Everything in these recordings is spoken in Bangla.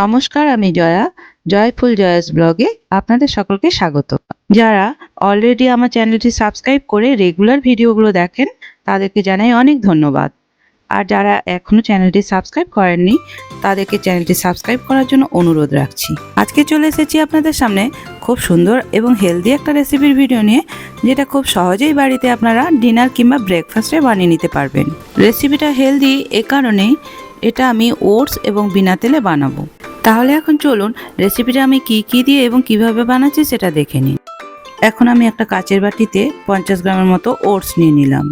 নমস্কার, আমি জয়া, জয়ফুল জয়াস ব্লগে আপনাদের সকলকে স্বাগত। যারা অলরেডি আমার চ্যানেলটি সাবস্ক্রাইব করে রেগুলার ভিডিওগুলো দেখেন, তাদেরকে জানাই অনেক ধন্যবাদ। আর যারা এখনও চ্যানেলটি সাবস্ক্রাইব করেননি, তাদেরকে চ্যানেলটি সাবস্ক্রাইব করার জন্য অনুরোধ রাখছি। আজকে চলে এসেছি আপনাদের সামনে খুব সুন্দর এবং হেলদি একটা রেসিপির ভিডিও নিয়ে, যেটা খুব সহজেই বাড়িতে আপনারা ডিনার কিংবা ব্রেকফাস্টে বানিয়ে নিতে পারবেন। রেসিপিটা হেলদি এ কারণেই এটা আমি ওটস এবং বিনা তেলে বানাবো। তাহলে এখন চলুন রেসিপিটা আমি কি কি দিয়ে এবং কীভাবে বানাচ্ছি সেটা দেখে নিন এখন আমি একটা কাচের বাটিতে পঞ্চাশ গ্রামের মতো ওটস নিয়ে নিলাম।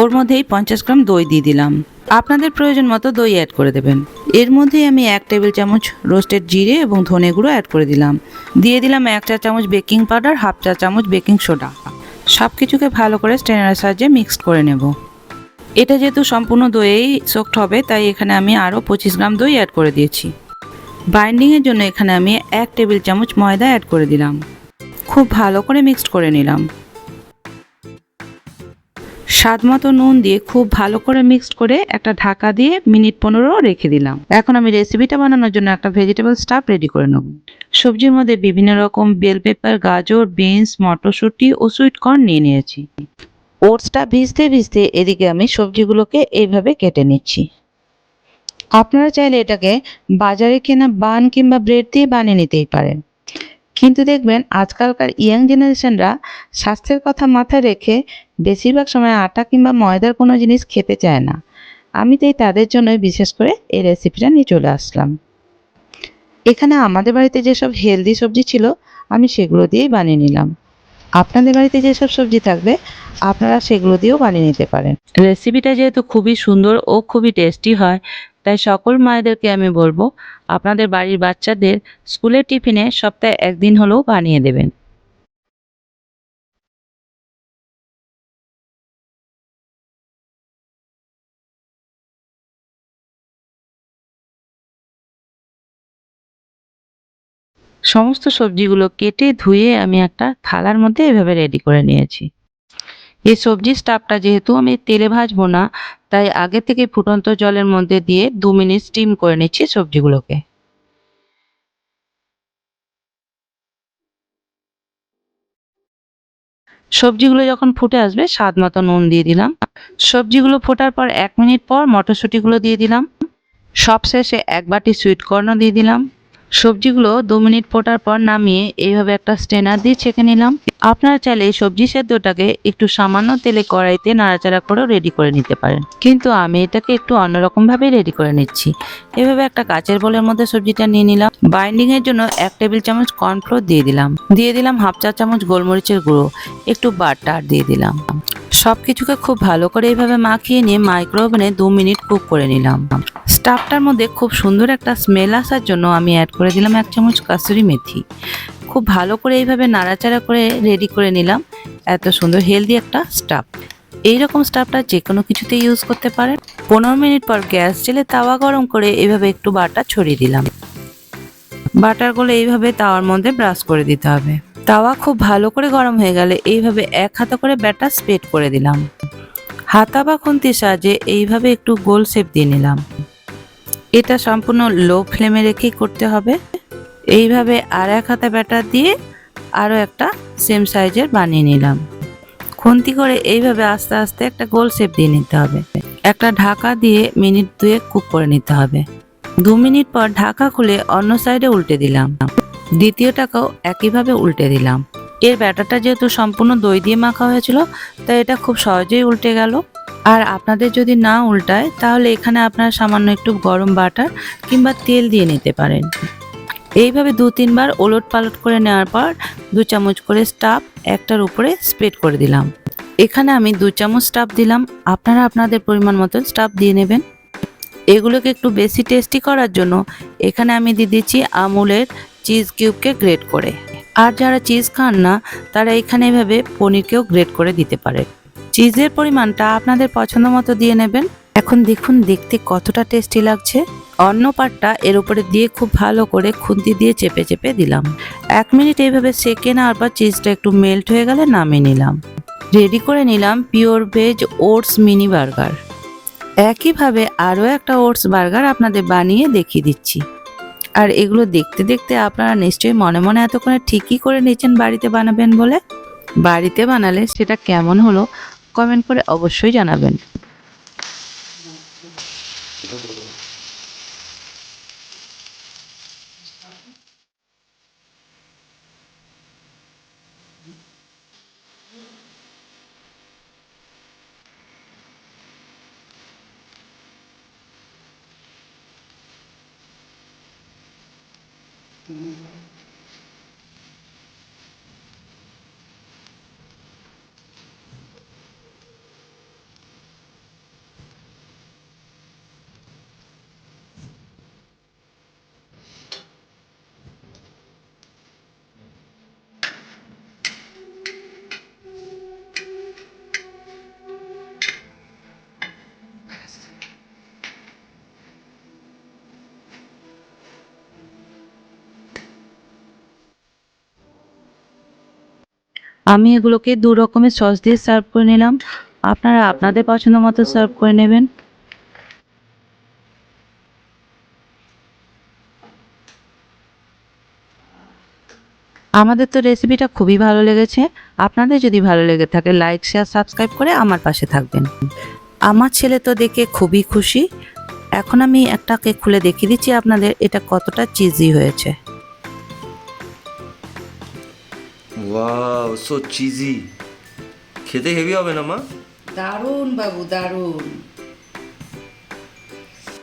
ওর মধ্যেই পঞ্চাশ গ্রাম দই দিয়ে দিলাম। আপনাদের প্রয়োজন মতো দই অ্যাড করে দেবেন। এর মধ্যেই আমি এক টেবিল চামচ রোস্টেড জিরে এবং ধনে গুঁড়ো অ্যাড করে দিলাম। দিয়ে দিলাম এক চা চামচ বেকিং পাউডার হাফ চা চামচ বেকিং সোডা সব কিছুকে ভালো করে স্ট্রেনারের সাহায্যে মিক্সড করে নেব। এটা যেহেতু সম্পূর্ণ দইয়েই সোকড হবে, তাই এখানে আমি আরও পঁচিশ গ্রাম দই অ্যাড করে দিয়েছি। বাইন্ডিংয়ের জন্য এখানে আমি এক টেবিল চামচ ময়দা অ্যাড করে দিলাম। খুব ভালো করে মিক্সড করে নিলাম। স্বাদ মতো নুন দিয়ে খুব ভালো করে মিক্সড করে একটা ঢাকা দিয়ে মিনিট পনেরো রেখে দিলাম। এখন আমি রেসিপিটা বানানোর জন্য একটা ভেজিটেবল স্টাফ রেডি করে নেব। সবজির মধ্যে বিভিন্ন রকম বেল পেপার, গাজর, বিনস, মটরশুঁটি ও সুইট কর্ন নিয়ে নিয়েছি। ওটসটা ভিজতে ভিজতে এদিকে আমি সবজিগুলোকে এইভাবে কেটে নিচ্ছি। আপনারা চাইলে এটাকে বাজারে কেনা বান কিংবা ব্রেড দিয়ে বানিয়ে নিতেই পারেন। কিন্তু দেখবেন, আজকালকার ইয়াং জেনারেশনরা স্বাস্থ্যের কথা মাথায় রেখে বেশিরভাগ সময় আটা কিংবা ময়দার কোনো জিনিস খেতে চায় না। আমি তাই তাদের জন্যই বিশেষ করে এই রেসিপিটা নিয়ে চলে আসলাম। এখানে আমাদের বাড়িতে যেসব হেলদি সবজি ছিল, আমি সেগুলো দিয়েই বানিয়ে নিলাম। আপনাদের বাড়িতে যেসব সবজি থাকবে, আপনারা সেগুলো দিয়েও বানিয়ে নিতে পারেন। রেসিপিটা যেহেতু খুবই সুন্দর ও খুবই টেস্টি হয় তাই সকল মায়েদেরকে আমি বলব, আপনাদের বাড়ির বাচ্চাদের স্কুলের টিফিনে সপ্তাহে একদিন হলেও বানিয়ে দেবেন। সমস্ত সবজিগুলো কেটে ধুয়ে আমি একটা থালার মধ্যে এভাবে রেডি করে নিয়েছি। এই সবজির স্টাফটা যেহেতু আমি তেলে ভাজবো না, তাই আগে থেকে ফুটন্ত জলের মধ্যে দিয়ে দু মিনিট স্টিম করে নিচ্ছি সবজিগুলোকে। সবজিগুলো যখন ফুটে আসবে, স্বাদ মতো নুন দিয়ে দিলাম। সবজিগুলো ফোটার পর এক মিনিট পর মটরশুঁটিগুলো দিয়ে দিলাম। সবশেষে এক বাটি সুইট কর্নও দিয়ে দিলাম। সবজিগুলো দু মিনিট ফোটার পর নামিয়ে এইভাবে একটা স্টেনার দিয়ে ছেঁকে নিলাম। আপনারা চাইলে সবজি সেদ্ধটাকে একটু সামান্য তেলে কড়াইতে নাড়াচাড়া করেও রেডি করে নিতে পারেন। কিন্তু আমি এটাকে একটু অন্যরকমভাবেই রেডি করে নিচ্ছি। এভাবে একটা কাচের বোলের মধ্যে সবজিটা নিয়ে নিলাম। বাইন্ডিং এর জন্য এক টেবিল চামচ কর্নফ্লোর দিয়ে দিলাম। দিয়ে দিলাম হাফ চা চামচ গোলমরিচের গুঁড়ো। একটু বাটার দিয়ে দিলাম। সব কিছুকে খুব ভালো করে এইভাবে মাখিয়ে নিয়ে মাইক্রো ওভেনে দু মিনিট কুক করে নিলাম। স্টাফটার মধ্যে খুব সুন্দর একটা স্মেল আসার জন্য আমি অ্যাড করে দিলাম এক চামচ কাসুরি মেথি। খুব ভালো করে এইভাবে নাড়াচাড়া করে রেডি করে নিলাম। এত সুন্দর হেলদি একটা স্টাফ এইরকম স্টাফটা যে কোনো কিছুতে ইউজ করতে পারেন। পনেরো মিনিট পর গ্যাস জেলে তাওয়া গরম করে এইভাবে একটু বাটা ছড়িয়ে দিলাম। বাটারগুলো এইভাবে তাওয়ার মধ্যে ব্রাশ করে দিতে হবে। তাওয়া খুব ভালো করে গরম হয়ে গেলে এইভাবে এক হাতা করে ব্যাটার স্প্রেড করে দিলাম। হাতা বা খুন্তির সাহায্যে এইভাবে একটু গোল শেপ দিয়ে নিলাম। এটা সম্পূর্ণ লো ফ্লেমে রেখেই করতে হবে। এইভাবে আর এক হাতা ব্যাটার দিয়ে আরও একটা সেম সাইজের বানিয়ে নিলাম। খুন্তি করে এইভাবে আস্তে আস্তে একটা গোল শেপ দিয়ে নিতে হবে। একটা ঢাকা দিয়ে মিনিট দুয়ে কুক করে নিতে হবে। দু মিনিট পর ঢাকা খুলে অন্য সাইডে উল্টে দিলাম। দ্বিতীয়টাকেও একইভাবে উল্টে দিলাম। এর ব্যাটারটা যেহেতু সম্পূর্ণ দই দিয়ে মাখা হয়েছিল, তাই এটা খুব সহজেই উল্টে গেল। আর আপনাদের যদি না উল্টায়, তাহলে এখানে আপনারা সামান্য একটু গরম বাটার কিংবা তেল দিয়ে নিতে পারেন। এইভাবে দু তিনবার ওলট পালট করে নেওয়ার পর দু চামচ করে স্টাফ একটার উপরে স্প্রেড করে দিলাম। এখানে আমি দু চামচ স্টাফ দিলাম। আপনারা আপনাদের পরিমাণ মতন স্টাফ দিয়ে নেবেন। এগুলোকে একটু বেশি টেস্টি করার জন্য এখানে আমি দিয়ে দিচ্ছি আমুলের চিজ কিউবকে গ্রেট করে। আর যারা চিজ খান না, তারা এখানে এভাবে পনিরকেও গ্রেট করে দিতে পারে। চিজের পরিমাণটা আপনাদের পছন্দ মতো দিয়ে নেবেন। এখন দেখুন দেখতে কতটা টেস্টি লাগছে। অন্য পাটটা এর উপরে দিয়ে খুব ভালো করে খুন্তি দিয়ে চেপে চেপে দিলাম। এক মিনিট এইভাবে সেকে নেওয়ার পর চিজটা একটু মেল্ট হয়ে গেলে নামিয়ে নিলাম। রেডি করে নিলাম pure veg oats mini burger একইভাবে আরও একটা ওটস বার্গার আপনাদের বানিয়ে দেখিয়ে দিচ্ছি। আর এগুলো দেখতে দেখতে আপনারা নিশ্চয়ই মনে মনে এতক্ষণে ঠিকই করে নিয়েছেন বাড়িতে বানাবেন বলে? বাড়িতে বানালে সেটা কেমন হলো কমেন্ট করে অবশ্যই জানাবেন। 嗯。আমি এগুলোকে দু রকমের সস দিয়ে সার্ভ করে নিলাম। আপনারা আপনাদের পছন্দ মতো সার্ভ করে নেবেন। আমাদের তো রেসিপিটা খুবই ভালো লেগেছে। আপনাদের যদি ভালো লেগে থাকে লাইক শেয়ার সাবস্ক্রাইব করে আমার পাশে থাকবেন। আমার ছেলে তো দেখে খুবই খুশি। এখন আমি একটা কেক খুলে দেখিয়ে দিচ্ছি আপনাদের এটা কতটা চিজি হয়েছে। ওয়াও সো চিজি খেতে হেভি হবে না মা? দারুণ বাবু দারুণ।